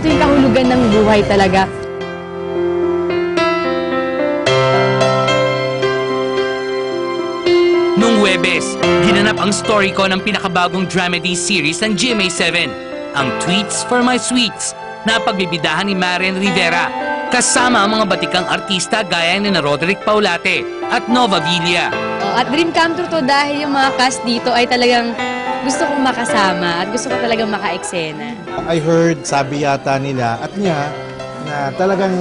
kahulugan ng buhay talaga. Nung Webes, ginanap ang story ko ng pinakabagong dramedy series ng GMA7, ang Tweets for My Sweets, na pagbibidahan ni Marian Rivera, kasama ang mga batikang artista gaya ni na Roderick Paulate at Nova Villa. Oh, at dream come true to dahil yung mga cast dito ay talagang gusto kong makasama at gusto ko talagang maka-eksena. I heard, sabi yata nila at niya, na talagang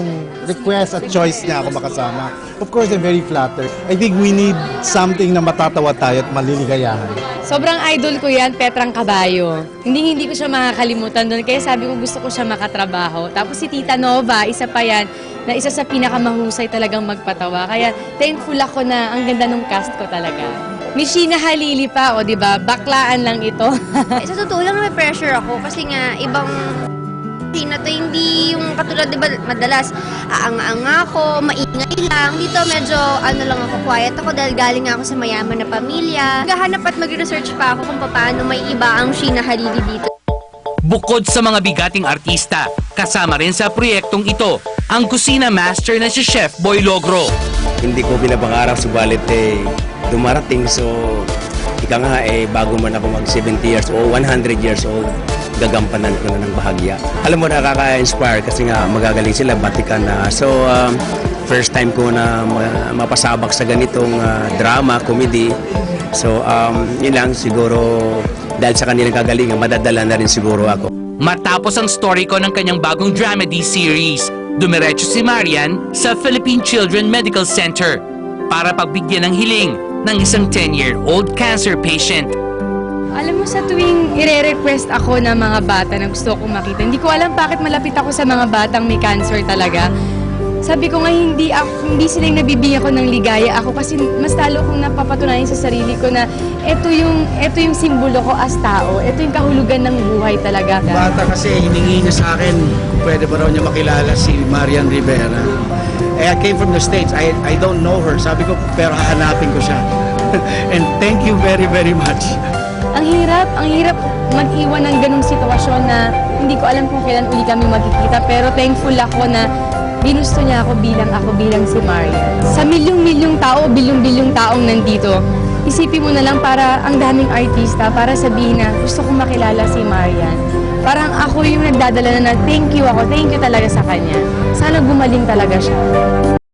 request at choice niya ako makasama. Of course, I'm very flattered. I think we need something na matatawa tayo at maliligayahan. Sobrang idol ko yan, Petrang Kabayo. Hindi hindi ko siya makakalimutan doon. Kaya sabi ko gusto ko siya makatrabaho. Tapos si Tita Nova, isa pa yan, na isa sa pinakamahusay talagang magpatawa. Kaya thankful ako na ang ganda ng cast ko talaga. Mishina Halili pa, o di ba? Baklaan lang ito. Eh, Sa totoo lang, may pressure ako kasi nga ibang na to hindi yung katulad, di ba, madalas aanga-anga ako, maingay lang. Dito medyo ano lang ako, quiet ako dahil galing ako sa mayaman na pamilya. Gahanap at mag-research pa ako kung paano may iba ang Sheena Halili dito. Bukod sa mga bigating artista, kasama rin sa proyektong ito, ang kusina master na si Chef Boy Logro. hindi ko binapangarap subalit eh dumarating. So ika nga eh bago man ako mag 70 years old 100 years old gagampanan ko na ng bahagya. Alam mo nakaka-inspire kasi nga magagaling sila batikan na. So um, first time ko na ma- mapasabak sa ganitong ah, drama comedy. So um, yun lang siguro dahil sa kanilang kagalingan madadala na rin siguro ako. Matapos ang story ko ng kanyang bagong dramedy series, dumiretso si Marian sa Philippine Children Medical Center para pagbigyan ng hiling ng isang 10-year-old cancer patient. Alam mo, sa tuwing ire-request ako ng mga bata na gusto kong makita, hindi ko alam bakit malapit ako sa mga batang may cancer talaga. Sabi ko nga, hindi, ako, hindi sila yung nabibigyan ko ng ligaya ako kasi mas lalo kong napapatunayan sa sarili ko na ito yung, ito yung simbolo ko as tao. Ito yung kahulugan ng buhay talaga. Bata kasi hiningi niya sa akin kung pwede ba raw niya makilala si Marian Rivera. Eh, I came from the States. I, I don't know her. Sabi ko, pero hahanapin ko siya. And thank you very, very much. Ang hirap, ang hirap mag-iwan ng ganung sitwasyon na hindi ko alam kung kailan uli kami magkikita pero thankful ako na ginusto niya ako bilang ako bilang si Maria. Sa milyong-milyong tao, bilyong-bilyong taong nandito, isipin mo na lang para ang daming artista para sabihin na gusto kong makilala si Marian. Parang ako yung nagdadala na na thank you ako, thank you talaga sa kanya. Sana gumaling talaga siya.